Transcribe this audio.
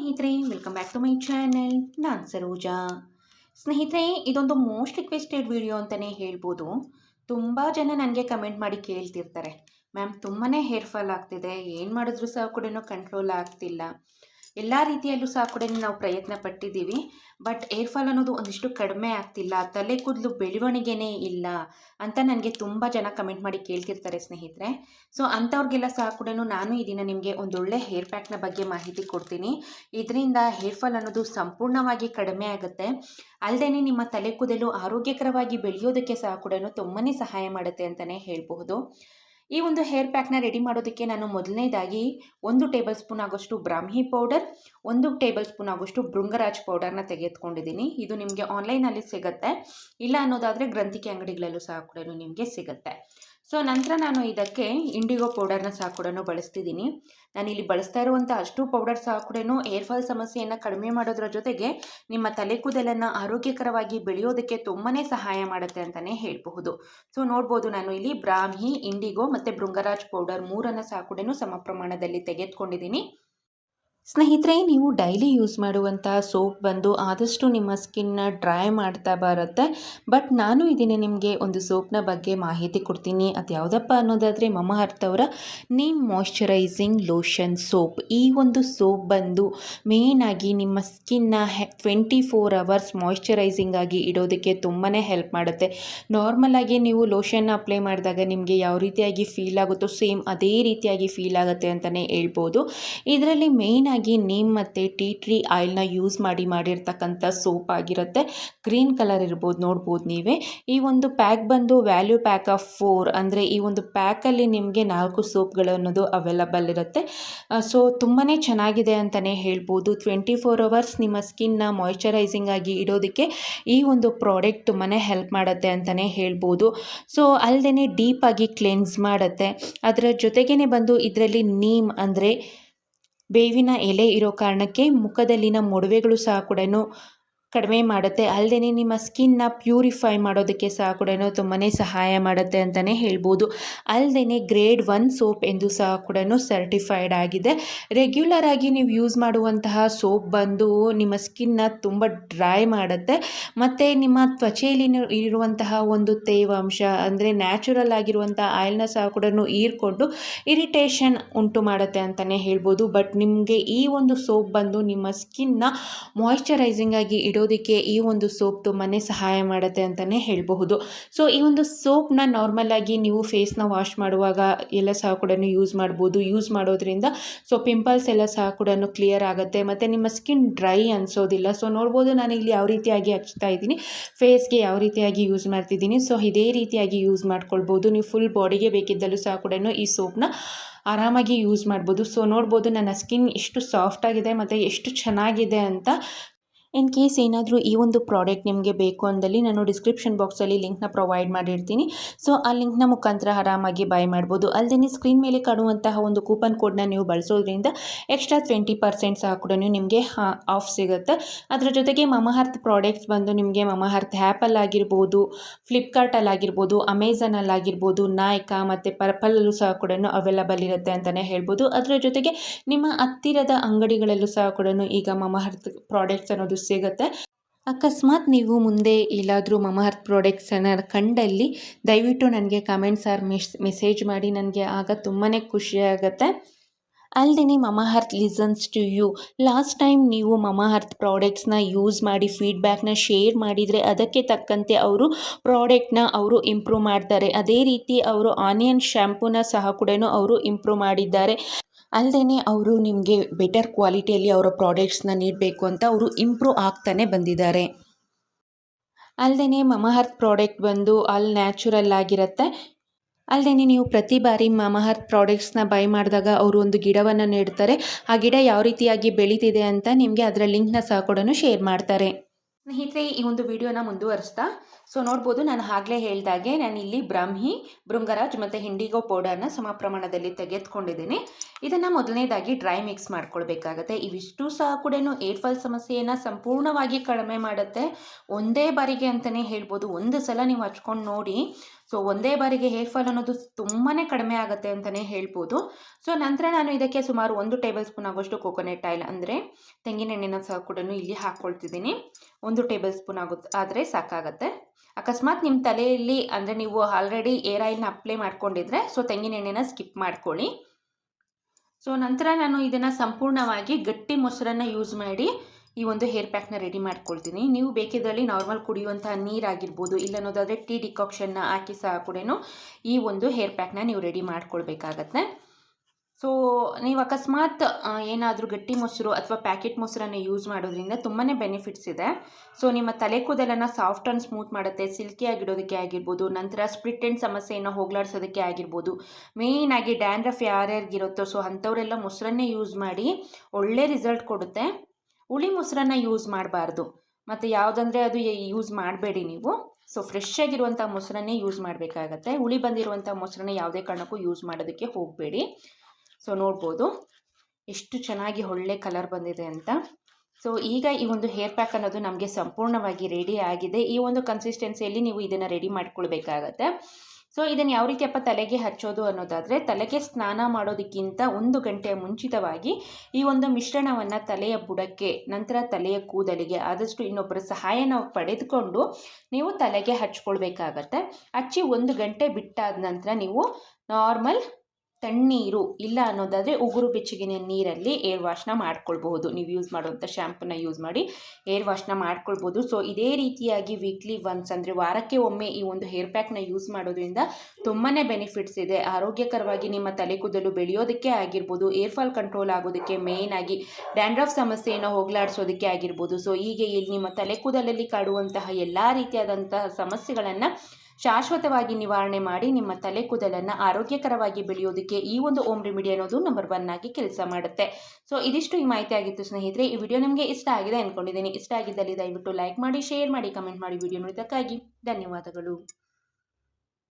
ಸ್ನೇಹಿತರೆ welcome back to my channel ನಾನು ಸರೋಜಾ. ಸ್ನೇಹಿತರೆ, ಇದೊಂದು ಮೋಸ್ಟ್ ರಿಕ್ವೆಸ್ಟೆಡ್ ವಿಡಿಯೋ ಅಂತಲೇ ಹೇಳ್ಬೋದು. ತುಂಬ ಜನ ನನಗೆ ಕಮೆಂಟ್ ಮಾಡಿ ಕೇಳ್ತಿರ್ತಾರೆ. ಮ್ಯಾಮ್ ತುಂಬಾ ಹೇರ್ ಫಾಲ್ ಆಗ್ತಿದೆ. ಏನು ಮಾಡಿದ್ರು ಸಹ ಕೂಡ ಕಂಟ್ರೋಲ್ ಆಗ್ತಿಲ್ಲ. ಎಲ್ಲ ರೀತಿಯಲ್ಲೂ ಸಹ ಕೂಡ ನಾವು ಪ್ರಯತ್ನ ಪಟ್ಟಿದ್ದೀವಿ. ಬಟ್ ಏರ್ ಫಾಲ್ ಅನ್ನೋದು ಒಂದಿಷ್ಟು ಕಡಿಮೆ ಆಗ್ತಿಲ್ಲ, ತಲೆ ಕೂದಲು ಬೆಳವಣಿಗೆನೇ ಇಲ್ಲ ಅಂತ ನನಗೆ ತುಂಬ ಜನ ಕಮೆಂಟ್ ಮಾಡಿ ಕೇಳ್ತಿರ್ತಾರೆ ಸ್ನೇಹಿತರೆ. ಸೊ ಅಂಥವ್ರಿಗೆಲ್ಲ ಸಹ ಕೂಡ ನಾನು ಈ ದಿನ ನಿಮಗೆ ಒಂದೊಳ್ಳೆ ಹೇರ್ ಪ್ಯಾಕ್ನ ಬಗ್ಗೆ ಮಾಹಿತಿ ಕೊಡ್ತೀನಿ. ಇದರಿಂದ ಹೇರ್ ಫಾಲ್ ಅನ್ನೋದು ಸಂಪೂರ್ಣವಾಗಿ ಕಡಿಮೆ ಆಗುತ್ತೆ. ಅಲ್ಲದೆ ನಿಮ್ಮ ತಲೆ ಕೂದಲು ಆರೋಗ್ಯಕರವಾಗಿ ಬೆಳೆಯೋದಕ್ಕೆ ಸಹ ಕೂಡ ತುಂಬಾ ಸಹಾಯ ಮಾಡುತ್ತೆ ಅಂತಲೇ ಹೇಳಬಹುದು. ಈ ಒಂದು ಹೇರ್ ಪ್ಯಾಕ್ನ ರೆಡಿ ಮಾಡೋದಕ್ಕೆ ನಾನು ಮೊದಲನೇದಾಗಿ ಒಂದು ಟೇಬಲ್ ಸ್ಪೂನ್ ಆಗೋಷ್ಟು ಬ್ರಾಹ್ಮಿ ಪೌಡರ್ ಒಂದು ಟೇಬಲ್ ಸ್ಪೂನ್ ಆಗೋಷ್ಟು ಭೃಂಗರಾಜ್ ಪೌಡರ್ನ ತೆಗೆದುಕೊಂಡಿದ್ದೀನಿ. ಇದು ನಿಮಗೆ ಆನ್ಲೈನಲ್ಲಿ ಸಿಗುತ್ತೆ. ಇಲ್ಲ ಅನ್ನೋದಾದರೆ ಗ್ರಂಥಿಕೆ ಅಂಗಡಿಗಳಲ್ಲೂ ಸಹ ಕೂಡ ನಿಮಗೆ ಸಿಗುತ್ತೆ. ಸೊ, ನಂತರ ನಾನು ಇದಕ್ಕೆ ಇಂಡಿಗೋ ಪೌಡರ್ನ ಸಹ ಕೂಡ ಬಳಸ್ತಿದ್ದೀನಿ. ಇಲ್ಲಿ ಬಳಸ್ತಾ ಇರುವಂಥ ಅಷ್ಟು ಪೌಡರ್ ಸಹ ಕೂಡ ಏರ್ ಫಾಲ್ ಸಮಸ್ಯೆಯನ್ನು ಕಡಿಮೆ ಮಾಡೋದ್ರ ಜೊತೆಗೆ ನಿಮ್ಮ ತಲೆ ಕೂದಲನ್ನು ಆರೋಗ್ಯಕರವಾಗಿ ಬೆಳೆಯೋದಕ್ಕೆ ತುಂಬಾ ಸಹಾಯ ಮಾಡುತ್ತೆ ಅಂತಲೇ ಹೇಳಬಹುದು. ಸೊ, ನೋಡ್ಬೋದು ನಾನು ಇಲ್ಲಿ ಬ್ರಾಹ್ಮಿ ಇಂಡಿಗೋ ಮತ್ತು ಭೃಂಗರಾಜ್ ಪೌಡರ್ ಮೂರನ್ನು ಸಹ ಕೂಡ ಸಮ ಪ್ರಮಾಣದಲ್ಲಿ ತೆಗೆದುಕೊಂಡಿದ್ದೀನಿ. ಸ್ನೇಹಿತರೆ, ನೀವು ಡೈಲಿ ಯೂಸ್ ಮಾಡುವಂಥ ಸೋಪ್ ಬಂದು ಆದಷ್ಟು ನಿಮ್ಮ ಸ್ಕಿನ್ನ ಡ್ರೈ ಮಾಡ್ತಾ ಬರುತ್ತೆ. ಬಟ್ ನಾನು ಇದನ್ನು ನಿಮಗೆ ಒಂದು ಸೋಪ್ನ ಬಗ್ಗೆ ಮಾಹಿತಿ ಕೊಡ್ತೀನಿ. ಅದು ಯಾವುದಪ್ಪ ಅನ್ನೋದಾದರೆ ಮಮ ಅವರ, ನೀಮ್ ಮಾಯ್ಶ್ಚರೈಸಿಂಗ್ ಲೋಷನ್ ಸೋಪ್ ಈ ಒಂದು ಸೋಪ್ ಬಂದು ಮೇಯ್ನಾಗಿ ನಿಮ್ಮ ಸ್ಕಿನ್ನ ಹೆ ಟ್ವೆಂಟಿ ಫೋರ್ ಅವರ್ಸ್ ಮಾಯ್ಶ್ಚರೈಸಿಂಗ್ ಆಗಿ ಇಡೋದಕ್ಕೆ ತುಂಬಾ ಹೆಲ್ಪ್ ಮಾಡುತ್ತೆ. ನಾರ್ಮಲಾಗಿ ನೀವು ಲೋಷನ್ನ ಅಪ್ಲೈ ಮಾಡಿದಾಗ ನಿಮಗೆ ಯಾವ ರೀತಿಯಾಗಿ ಫೀಲ್ ಆಗುತ್ತೋ ಸೇಮ್ ಅದೇ ರೀತಿಯಾಗಿ ಫೀಲ್ ಆಗುತ್ತೆ ಅಂತಲೇ ಹೇಳ್ಬೋದು. ಇದರಲ್ಲಿ ಮೇಯ್ನ್ ಆಗಿ ನೀಮ್ ಮತ್ತು ಟೀ ಟ್ರೀ ಆಯಿಲ್ನ ಯೂಸ್ ಮಾಡಿ ಮಾಡಿರ್ತಕ್ಕಂಥ ಸೋಪ್ ಆಗಿರುತ್ತೆ. ಗ್ರೀನ್ ಕಲರ್ ಇರ್ಬೋದು, ನೋಡ್ಬೋದು ನೀವೇ. ಈ ಒಂದು ಪ್ಯಾಕ್ ಬಂದು ವ್ಯಾಲ್ಯೂ ಪ್ಯಾಕ್ ಆಫ್ ಫೋರ್ ಅಂದರೆ ಈ ಒಂದು ಪ್ಯಾಕಲ್ಲಿ ನಿಮಗೆ ನಾಲ್ಕು ಸೋಪ್ಗಳು ಅನ್ನೋದು ಅವೈಲಬಲ್ ಇರುತ್ತೆ. ಸೊ ತುಂಬಾ ಚೆನ್ನಾಗಿದೆ ಅಂತಲೇ ಹೇಳ್ಬೋದು. ಟ್ವೆಂಟಿ ಫೋರ್ ಅವರ್ಸ್ ನಿಮ್ಮ ಸ್ಕಿನ್ನ ಮಾಯ್ಚರೈಸಿಂಗ್ ಆಗಿ ಇಡೋದಕ್ಕೆ ಈ ಒಂದು ಪ್ರಾಡಕ್ಟ್ ತುಂಬಾ ಹೆಲ್ಪ್ ಮಾಡುತ್ತೆ ಅಂತಲೇ ಹೇಳ್ಬೋದು. ಸೊ ಅಲ್ಲದೆ ಡೀಪಾಗಿ ಕ್ಲೆನ್ಸ್ ಮಾಡುತ್ತೆ. ಅದರ ಜೊತೆಗೇ ಬಂದು ಇದರಲ್ಲಿ ನೀಮ್ ಅಂದರೆ ಬೇವಿನ ಎಲೆ ಇರೋ ಕಾರಣಕ್ಕೆ ಮುಖದಲ್ಲಿನ ಮೊಡವೆಗಳು ಸಹ ಕೂಡ ಕಡಿಮೆ ಮಾಡುತ್ತೆ. ಅಲ್ಲದೆ ನಿಮ್ಮ ಸ್ಕಿನ್ನ ಪ್ಯೂರಿಫೈ ಮಾಡೋದಕ್ಕೆ ಸಹ ಕೂಡ ತುಂಬಾ ಸಹಾಯ ಮಾಡುತ್ತೆ ಅಂತಲೇ ಹೇಳ್ಬೋದು. ಅಲ್ಲದೆ ಗ್ರೇಡ್ ಒನ್ ಸೋಪ್ ಎಂದು ಸಹ ಕೂಡ ಸರ್ಟಿಫೈಡ್ ಆಗಿದೆ. ರೆಗ್ಯುಲರ್ ಆಗಿ ನೀವು ಯೂಸ್ ಮಾಡುವಂತಹ ಸೋಪ್ ಬಂದು ನಿಮ್ಮ ಸ್ಕಿನ್ನ ತುಂಬ ಡ್ರೈ ಮಾಡುತ್ತೆ. ಮತ್ತು ನಿಮ್ಮ ತ್ವಚೆಯಲ್ಲಿ ಇರುವಂತಹ ಒಂದು ತೇವಾಂಶ ಅಂದರೆ ನ್ಯಾಚುರಲ್ ಆಗಿರುವಂಥ ಆಯಿಲ್ನ ಸಹ ಕೂಡ ಹೀರ್ಕೊಂಡು ಇರಿಟೇಷನ್ ಉಂಟು ಮಾಡುತ್ತೆ ಅಂತಲೇ ಹೇಳ್ಬೋದು. ಬಟ್ ನಿಮಗೆ ಈ ಒಂದು ಸೋಪ್ ಬಂದು ನಿಮ್ಮ ಸ್ಕಿನ್ನ ಮಾಯಿಶ್ಚರೈಸಿಂಗ್ ಆಗಿ ಇಡೋದಕ್ಕೆ ಈ ಒಂದು ಸೋಪ್ ತುಂಬಾ ಸಹಾಯ ಮಾಡುತ್ತೆ ಅಂತಲೇ ಹೇಳಬಹುದು. ಸೊ ಈ ಒಂದು ಸೋಪ್ನ ನಾರ್ಮಲ್ ಆಗಿ ನೀವು ಫೇಸ್ನ ವಾಶ್ ಮಾಡುವಾಗ ಎಲ್ಲ ಸಹ ಕೂಡ ಯೂಸ್ ಮಾಡ್ಬೋದು. ಯೂಸ್ ಮಾಡೋದ್ರಿಂದ ಸೊ ಪಿಂಪಲ್ಸ್ ಎಲ್ಲ ಸಹ ಕೂಡ ಕ್ಲಿಯರ್ ಆಗುತ್ತೆ. ಮತ್ತು ನಿಮ್ಮ ಸ್ಕಿನ್ ಡ್ರೈ ಅನಿಸೋದಿಲ್ಲ. ಸೊ ನೋಡ್ಬೋದು ನಾನು ಇಲ್ಲಿ ಯಾವ ರೀತಿಯಾಗಿ ಹಚ್ತಾ ಇದ್ದೀನಿ. ಫೇಸ್ಗೆ ಯಾವ ರೀತಿಯಾಗಿ ಯೂಸ್ ಮಾಡ್ತಿದ್ದೀನಿ. ಸೊ ಇದೇ ರೀತಿಯಾಗಿ ಯೂಸ್ ಮಾಡ್ಕೊಳ್ಬೋದು. ನೀವು ಫುಲ್ ಬಾಡಿಗೆ ಬೇಕಿದ್ದಲ್ಲೂ ಸಹ ಕೂಡ ಈ ಸೋಪ್ನ ಆರಾಮಾಗಿ ಯೂಸ್ ಮಾಡ್ಬೋದು. ಸೊ ನೋಡ್ಬೋದು ನನ್ನ ಸ್ಕಿನ್ ಎಷ್ಟು ಸಾಫ್ಟಾಗಿದೆ ಮತ್ತು ಎಷ್ಟು ಚೆನ್ನಾಗಿದೆ ಅಂತ ಇನ್ ಕೇಸ್ ಏನಾದರೂ ಈ ಒಂದು ಪ್ರಾಡಕ್ಟ್ ನಿಮಗೆ ಬೇಕು ಅಂದಲ್ಲಿ ನಾನು ಡಿಸ್ಕ್ರಿಪ್ಷನ್ ಬಾಕ್ಸಲ್ಲಿ ಲಿಂಕ್ನ ಪ್ರೊವೈಡ್ ಮಾಡಿರ್ತೀನಿ. ಸೊ ಆ ಲಿಂಕ್ನ ಮುಖಾಂತರ ಆರಾಮಾಗಿ ಬೈ ಮಾಡ್ಬೋದು. ಅಲ್ಲದೆ ಸ್ಕ್ರೀನ್ ಮೇಲೆ ಕಾಣುವಂತಹ ಒಂದು ಕೂಪನ್ ಕೋಡ್ನ ನೀವು ಬಳಸೋದ್ರಿಂದ ಎಕ್ಸ್ಟ್ರಾ ಟ್ವೆಂಟಿ ಪರ್ಸೆಂಟ್ ಸಹ ಕೂಡ ನಿಮಗೆ ಆಫ್ ಸಿಗುತ್ತೆ. ಅದರ ಜೊತೆಗೆ ಮಮಹರ್ತ್ ಪ್ರಾಡಕ್ಟ್ಸ್ ಬಂದು ನಿಮಗೆ ಮಮಹರ್ತ್ ಆಗಿರ್ಬೋದು ಫ್ಲಿಪ್ಕಾರ್ಟಲ್ಲಾಗಿರ್ಬೋದು ಅಮೆಝಾನಲ್ಲಾಗಿರ್ಬೋದು ನಾಯ್ಕ ಮತ್ತು ಪರ್ಪಲಲ್ಲೂ ಸಹ ಕೂಡ ಅವೈಲಬಲ್ ಇರುತ್ತೆ ಅಂತಲೇ ಹೇಳ್ಬೋದು. ಅದರ ಜೊತೆಗೆ ನಿಮ್ಮ ಹತ್ತಿರದ ಅಂಗಡಿಗಳಲ್ಲೂ ಸಹ ಕೂಡ ಈಗ ಮಮಹರ್ತ್ ಪ್ರಾಡಕ್ಟ್ಸ್ ಅನ್ನೋದು ಸಿಗುತ್ತೆ. ಅಕಸ್ಮಾತ್ ನೀವು ಮುಂದೆ ಎಲ್ಲಾದರೂ ಪ್ರಾಡಕ್ಟ್ಸ್ ಪ್ರಾಡಕ್ಟ್ಸನ್ನು ಕಂಡಲ್ಲಿ ದಯವಿಟ್ಟು ನನಗೆ ಕಮೆಂಟ್ಸ್ ಆರ್ ಮೆಸ್ ಮೆಸೇಜ್ ಮಾಡಿ, ನನಗೆ ಆಗ ತುಂಬಾ ಖುಷಿಯಾಗುತ್ತೆ ಅಲ್ಲದೆ Mamaearth listens to you last time ನೀವು ಮಮಹರ್ತ್ ಪ್ರಾಡಕ್ಟ್ಸ್ನ ಯೂಸ್ ಮಾಡಿ ಫೀಡ್ಬ್ಯಾಕ್ನ ಶೇರ್ ಮಾಡಿದರೆ ಅದಕ್ಕೆ ತಕ್ಕಂತೆ ಅವರು ಪ್ರಾಡಕ್ಟ್ನ ಅವರು ಇಂಪ್ರೂವ್ ಮಾಡ್ತಾರೆ. ಅದೇ ರೀತಿ ಅವರು ಆನಿಯನ್ ಶ್ಯಾಂಪೂನ ಸಹ ಕೂಡ ಅವರು ಇಂಪ್ರೂವ್ ಮಾಡಿದ್ದಾರೆ. ಅಲ್ಲದೆ ಅವರು ನಿಮಗೆ ಬೆಟರ್ ಕ್ವಾಲಿಟಿಯಲ್ಲಿ ಅವರ ಪ್ರಾಡಕ್ಟ್ಸ್ನ ನೀಡಬೇಕು ಅಂತ ಅವರು ಇಂಪ್ರೂವ್ ಆಗ್ತಾನೆ ಬಂದಿದ್ದಾರೆ. ಅಲ್ಲದೆ ಮಮಹರ್ತ್ ಪ್ರಾಡಕ್ಟ್ ಬಂದು ಅಲ್ಲಿ ನ್ಯಾಚುರಲ್ ಆಗಿರುತ್ತೆ. ಅಲ್ಲದೆ ನೀವು ಪ್ರತಿ ಬಾರಿ ಮಮಹರ್ತ್ ಪ್ರಾಡಕ್ಟ್ಸ್ನ ಬೈ ಮಾಡಿದಾಗ ಅವರು ಒಂದು ಗಿಡವನ್ನು ನೀಡ್ತಾರೆ. ಆ ಗಿಡ ಯಾವ ರೀತಿಯಾಗಿ ಬೆಳೀತಿದೆ ಅಂತ ನಿಮಗೆ ಅದರ ಲಿಂಕ್ನ ಸಹ ಕೂಡ ಶೇರ್ ಮಾಡ್ತಾರೆ. ಸ್ನೇಹಿತರೆ, ಈ ಒಂದು ವಿಡಿಯೋನ ಮುಂದುವರಿಸ್ತಾ, ಸೊ ನೋಡ್ಬೋದು ನಾನು ಆಗಲೇ ಹೇಳಿದಾಗೆ ನಾನು ಇಲ್ಲಿ ಬ್ರಾಹ್ಮಿ ಭೃಂಗರಾಜ್ ಮತ್ತು ಹಿಂಡಿಗೋ ಪೌಡರ್ನ ಸಮ ಪ್ರಮಾಣದಲ್ಲಿ ತೆಗೆದುಕೊಂಡಿದ್ದೀನಿ. ಇದನ್ನು ಮೊದಲನೇದಾಗಿ ಡ್ರೈ ಮಿಕ್ಸ್ ಮಾಡ್ಕೊಳ್ಬೇಕಾಗತ್ತೆ. ಇವಿಷ್ಟು ಸಹ ಕೂಡ ಏರ್ ಫಾಲ್ ಸಮಸ್ಯೆಯನ್ನು ಸಂಪೂರ್ಣವಾಗಿ ಕಡಿಮೆ ಮಾಡುತ್ತೆ. ಒಂದೇ ಬಾರಿಗೆ ಅಂತಲೇ ಹೇಳ್ಬೋದು. ಒಂದು ಸಲ ನೀವು ಹಚ್ಕೊಂಡು ನೋಡಿ ಸೊ ಒಂದೇ ಬಾರಿಗೆ ಹೇರ್ ಫಾಲ್ ಅನ್ನೋದು ತುಂಬಾ ಕಡಿಮೆ ಆಗುತ್ತೆ ಅಂತಲೇ ಹೇಳ್ಬೋದು. ಸೊ ನಂತರ ನಾನು ಇದಕ್ಕೆ ಸುಮಾರು ಒಂದು ಟೇಬಲ್ ಸ್ಪೂನ್ ಆಗೋಷ್ಟು ಕೋಕೋನೆಟ್ ಆಯಿಲ್ ಅಂದರೆ ತೆಂಗಿನೆಣ್ಣೆನ ಸಹ ಕೂಡ ಇಲ್ಲಿ ಹಾಕ್ಕೊಳ್ತಿದ್ದೀನಿ ಒಂದು ಟೇಬಲ್ ಸ್ಪೂನ್ ಆಗುತ್ತೆ ಆದರೆ ಸಾಕಾಗತ್ತೆ. ಅಕಸ್ಮಾತ್ ನಿಮ್ಮ ತಲೆಯಲ್ಲಿ ಅಂದರೆ ನೀವು ಆಲ್ರೆಡಿ ಏರ್ ಆಯಿಲ್ನ ಅಪ್ಲೈ ಮಾಡ್ಕೊಂಡಿದ್ರೆ ಸೊ ತೆಂಗಿನೆಣ್ಣೆನ ಸ್ಕಿಪ್ ಮಾಡ್ಕೊಳ್ಳಿ. ಸೊ ನಂತರ ನಾನು ಇದನ್ನು ಸಂಪೂರ್ಣವಾಗಿ ಗಟ್ಟಿ ಮೊಸರನ್ನು ಯೂಸ್ ಮಾಡಿ ಈ ಒಂದು ಹೇರ್ ಪ್ಯಾಕ್ನ ರೆಡಿ ಮಾಡ್ಕೊಳ್ತೀನಿ. ನೀವು ಬೇಕಿದ್ದಲ್ಲಿ ನಾರ್ಮಲ್ ಕುಡಿಯುವಂತಹ ನೀರಾಗಿರ್ಬೋದು ಇಲ್ಲ ಅನ್ನೋದಾದರೆ ಟೀ ಡಿಕಾಕ್ಷನ್ನ ಹಾಕಿ ಸಹ ಕೂಡ ಈ ಒಂದು ಹೇರ್ ಪ್ಯಾಕ್ನ ನೀವು ರೆಡಿ ಮಾಡ್ಕೊಳ್ಬೇಕಾಗತ್ತೆ. ಸೊ ನೀವು ಅಕಸ್ಮಾತ್ ಏನಾದರೂ ಗಟ್ಟಿ ಮೊಸರು ಅಥವಾ ಪ್ಯಾಕೆಟ್ ಮೊಸರನ್ನು ಯೂಸ್ ಮಾಡೋದ್ರಿಂದ ತುಂಬಾ ಬೆನಿಫಿಟ್ಸ್ ಇದೆ. ಸೊ ನಿಮ್ಮ ತಲೆ ಕೂದಲನ್ನು ಸಾಫ್ಟ್ ಆ್ಯಂಡ್ ಸ್ಮೂತ್ ಮಾಡುತ್ತೆ ಸಿಲ್ಕಿ ಆಗಿಡೋದಕ್ಕೆ ಆಗಿರ್ಬೋದು, ನಂತರ ಸ್ಪ್ಲಿಟ್ ಎಂಡ್ ಸಮಸ್ಯೆಯನ್ನು ಹೋಗಲಾಡಿಸೋದಕ್ಕೆ ಆಗಿರ್ಬೋದು ಮೇಯ್ನಾಗಿ ಡ್ಯಾಂಡ್ರಫ್ ಯಾರ್ಯಾರಿಗಿರುತ್ತೋ ಸೊ ಅಂಥವರೆಲ್ಲ ಮೊಸರನ್ನೇ ಯೂಸ್ ಮಾಡಿ ಒಳ್ಳೆ ರಿಸಲ್ಟ್ ಕೊಡುತ್ತೆ. ಹುಳಿ ಮೊಸರನ್ನ ಯೂಸ್ ಮಾಡಬಾರ್ದು. ಮತ್ತು ಯಾವುದಂದರೆ ಅದು ಯೂಸ್ ಮಾಡಬೇಡಿ ನೀವು. ಸೊ ಫ್ರೆಶ್ ಆಗಿರುವಂಥ ಮೊಸರನ್ನೇ ಯೂಸ್ ಮಾಡಬೇಕಾಗತ್ತೆ. ಹುಳಿ ಬಂದಿರುವಂಥ ಮೊಸರನ್ನ ಯಾವುದೇ ಕಾರಣಕ್ಕೂ ಯೂಸ್ ಮಾಡೋದಕ್ಕೆ ಹೋಗಬೇಡಿ. ಸೊ ನೋಡ್ಬೋದು. ಎಷ್ಟು ಚೆನ್ನಾಗಿ ಒಳ್ಳೆ ಕಲರ್ ಬಂದಿದೆ ಅಂತ. ಸೊ ಈಗ ಈ ಒಂದು ಹೇರ್ ಪ್ಯಾಕ್ ಅನ್ನೋದು ನಮಗೆ ಸಂಪೂರ್ಣವಾಗಿ ರೆಡಿ ಆಗಿದೆ. ಈ ಒಂದು ಕನ್ಸಿಸ್ಟೆನ್ಸಿಯಲ್ಲಿ ನೀವು ಇದನ್ನು ರೆಡಿ ಮಾಡ್ಕೊಳ್ಬೇಕಾಗತ್ತೆ. ಸೊ ಇದನ್ನು ಯಾವ ರೀತಿಯಪ್ಪ ತಲೆಗೆ ಹಚ್ಚೋದು ಅನ್ನೋದಾದರೆ, ತಲೆಗೆ ಸ್ನಾನ ಮಾಡೋದಕ್ಕಿಂತ ಒಂದು ಗಂಟೆಯ ಮುಂಚಿತವಾಗಿ ಈ ಒಂದು ಮಿಶ್ರಣವನ್ನು ತಲೆಯ ಬುಡಕ್ಕೆ, ನಂತರ ತಲೆಯ ಕೂದಲಿಗೆ ಆದಷ್ಟು ಇನ್ನೊಬ್ಬರ ಸಹಾಯನ ಪಡೆದುಕೊಂಡು ನೀವು ತಲೆಗೆ ಹಚ್ಕೊಳ್ಬೇಕಾಗತ್ತೆ. ಹಚ್ಚಿ ಒಂದು ಗಂಟೆ ಬಿಟ್ಟಾದ ನಂತರ ನೀವು ನಾರ್ಮಲ್ ತಣ್ಣೀರು ಇಲ್ಲ ಅನ್ನೋದಾದರೆ ಉಗುರು ಬೆಚ್ಚಗಿನ ನೀರಲ್ಲಿ ಏರ್ ವಾಶ್ನ ಮಾಡ್ಕೊಳ್ಬಹುದು. ನೀವು ಯೂಸ್ ಮಾಡುವಂಥ ಶ್ಯಾಂಪನ್ನ ಯೂಸ್ ಮಾಡಿ ಏರ್ ವಾಶ್ನ ಮಾಡ್ಕೊಳ್ಬೋದು ಸೊ ಇದೇ ರೀತಿಯಾಗಿ ವೀಕ್ಲಿ ಒನ್ಸ್ ಅಂದರೆ ವಾರಕ್ಕೆ ಒಮ್ಮೆ ಈ ಒಂದು ಹೇರ್ ಪ್ಯಾಕ್ನ ಯೂಸ್ ಮಾಡೋದ್ರಿಂದ ತುಂಬಾ ಬೆನಿಫಿಟ್ಸ್ ಇದೆ. ಆರೋಗ್ಯಕರವಾಗಿ ನಿಮ್ಮ ತಲೆ ಕೂದಲು ಬೆಳೆಯೋದಕ್ಕೆ ಆಗಿರ್ಬೋದು ಏರ್ ಫಾಲ್ ಕಂಟ್ರೋಲ್ ಆಗೋದಕ್ಕೆ ಮೇಯ್ನ್ ಆಗಿ ಡ್ಯಾಂಡ್ರಫ್ ಸಮಸ್ಯೆಯನ್ನು ಹೋಗಲಾಡಿಸೋದಕ್ಕೆ ಆಗಿರ್ಬೋದು. ಸೊ ಹೀಗೆ ಇಲ್ಲಿ ನಿಮ್ಮ ತಲೆ ಕೂದಲಲ್ಲಿ ಕಾಡುವಂತಹ ಎಲ್ಲ ರೀತಿಯಾದಂತಹ ಸಮಸ್ಯೆಗಳನ್ನು ಶಾಶ್ವತವಾಗಿ ನಿವಾರಣೆ ಮಾಡಿ ನಿಮ್ಮ ತಲೆ ಕೂದಲನ್ನು ಆರೋಗ್ಯಕರವಾಗಿ ಬೆಳೆಯೋದಕ್ಕೆ ಈ ಒಂದು ಓಮ್ ರೆಮಿಡಿ ಅನ್ನೋದು ನಂಬರ್ ಒನ್ ಆಗಿ ಕೆಲಸ ಮಾಡುತ್ತೆ. ಸೊ ಇದಿಷ್ಟು ಈ ಮಾಹಿತಿ ಆಗಿತ್ತು ಸ್ನೇಹಿತರೆ. ಈ ವಿಡಿಯೋ ನಿಮಗೆ ಇಷ್ಟ ಆಗಿದೆ ಅಂದ್ಕೊಂಡಿದ್ದೀನಿ ಇಷ್ಟ ಆಗಿದ್ದಲ್ಲಿ ದಯವಿಟ್ಟು ಲೈಕ್ ಮಾಡಿ ಶೇರ್ ಮಾಡಿ ಕಮೆಂಟ್ ಮಾಡಿ ವಿಡಿಯೋ ನೋಡಿದ್ದಕ್ಕಾಗಿ ಧನ್ಯವಾದಗಳು.